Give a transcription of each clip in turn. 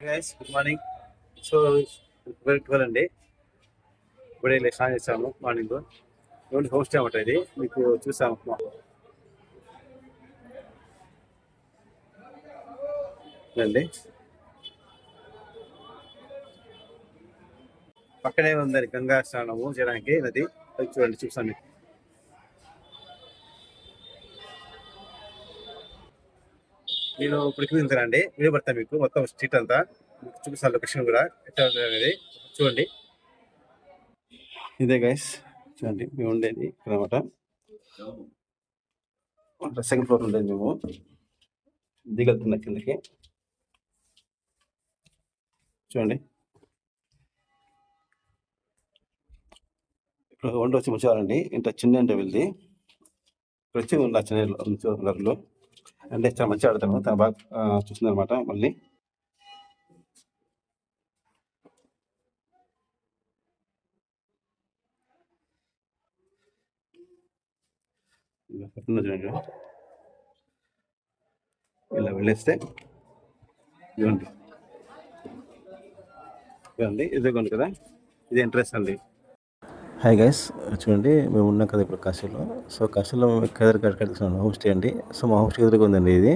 Guys good morning so twelve అండి. ఇప్పుడే ఇలా స్టార్ట్ చేసాము మార్నింగ్ ఓన్లీ స్టే అనమాట ఇది? మీకు చూసాము అండి పక్కనే ఉందండి గంగా స్నానము చేయడానికి. నది చూడండి చూసాను మీకు. నేను ఇప్పుడు తింటానండి. వీడియో పడతాను మీకు. మొత్తం స్ట్రీట్ అంతా. చూపిస్తాను లొకేషన్ కూడా. ఎట్లా ఉంది అనేది. చూడండి. ఇదే గైస్ చూడండి. మేము ఉండేది ఇక్కడ అనమాట సెకండ్ ఫ్లోర్ ఉండేది మేము. దిగలుతున్న కిందకి. చూడండి. ఇప్పుడు వంట వచ్చి వచ్చేవారండి ఇంత చిన్న అంటే వెళ్ళి ఇక్కడ వచ్చి ఉన్న చిన్న అంటే చాలా మంచిగా ఆడతాను తను బాగా చూస్తుంది అనమాట మళ్ళీ. ఇలా ఇలా వెళ్ళేస్తే ఇదిగోండి. ఇదిగోండి ఇదిగోండి కదా ఇది ఇంట్రెస్ట్ అండి. హాయ్ గైస్ చూడండి మేము ఉన్నాం కదా ఇప్పుడు కాశీలో. సో కాశీలో మేము కేదార్ ఘాట్ హోమ్ స్టే అండి. సో మా హోమ్ స్టే ఎదురుగా ఉందండి ఇది.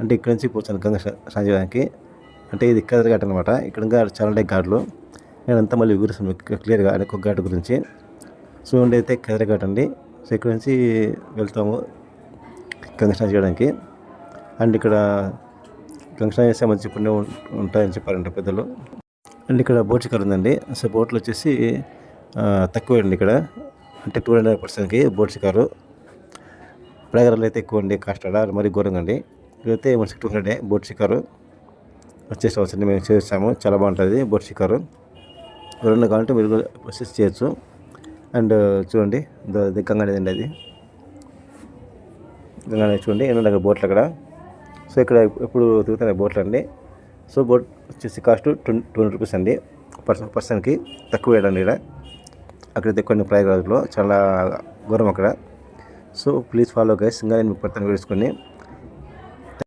అంటే ఇక్కడ నుంచి పోతాను గంగా స్నానం చేయడానికి అంటే ఇది కేదార్ ఘాట్ అనమాట ఇక్కడ ఇంకా చాలా ఉంటాయి ఘాట్లు. నేను అంతా మళ్ళీ వివరిస్తాను మీకు క్లియర్గా ఒక్కొక్క ఘాట్ గురించి. సో ఉండేదైతే కేదార్ ఘాట్ అండి. సో ఇక్కడ నుంచి వెళ్తాము గంగా స్నానం చేయడానికి. అండ్ ఇక్కడ గంగా స్నానం చేస్తే మంచి పుణ్యం ఉంటాయని చెప్పారంట పెద్దలు. అండ్ ఇక్కడ బోట్ షికార్ ఉందండి. సో బోట్లో వచ్చేసి తక్కువ అండి ఇక్కడ. అంటే టూ హండ్రెడ్ పర్సెంట్కి బోట్ షికారు. ప్రయాగరాలు అయితే ఎక్కువ అండి కాస్ట్ ఆడ మరి ఘోరంగా అండి. ఇదైతే మనకి టూ హండ్రెడ్ బోట్ షికారు. వచ్చేసి అవసరం మేము చేస్తాము చాలా బాగుంటుంది బోట్ షికారు. ఎవరన్నా కావాలంటే మీరు కూడా ప్రొసెస్ చేయొచ్చు. అండ్ చూడండి ఇదో గంగా నది అండి అది. గంగా నది చూడండి ఎన్నో బోట్లు అక్కడ. సో ఇక్కడ ఎప్పుడు తిరుగుతున్నాయి బోట్లు అండి. సో బోట్ వచ్చేసి cost twenty two hundred rupees అండి. పర్సన్ పర్సన్కి తక్కువ వేయడండి ఇక్కడ. అక్కడైతే కొన్ని ప్రయాగరాజ్లో చాలా ఘోరం అక్కడ. సో ప్లీజ్ ఫాలో గైస్ ఇంకా నేను పెడతాను వేసుకొని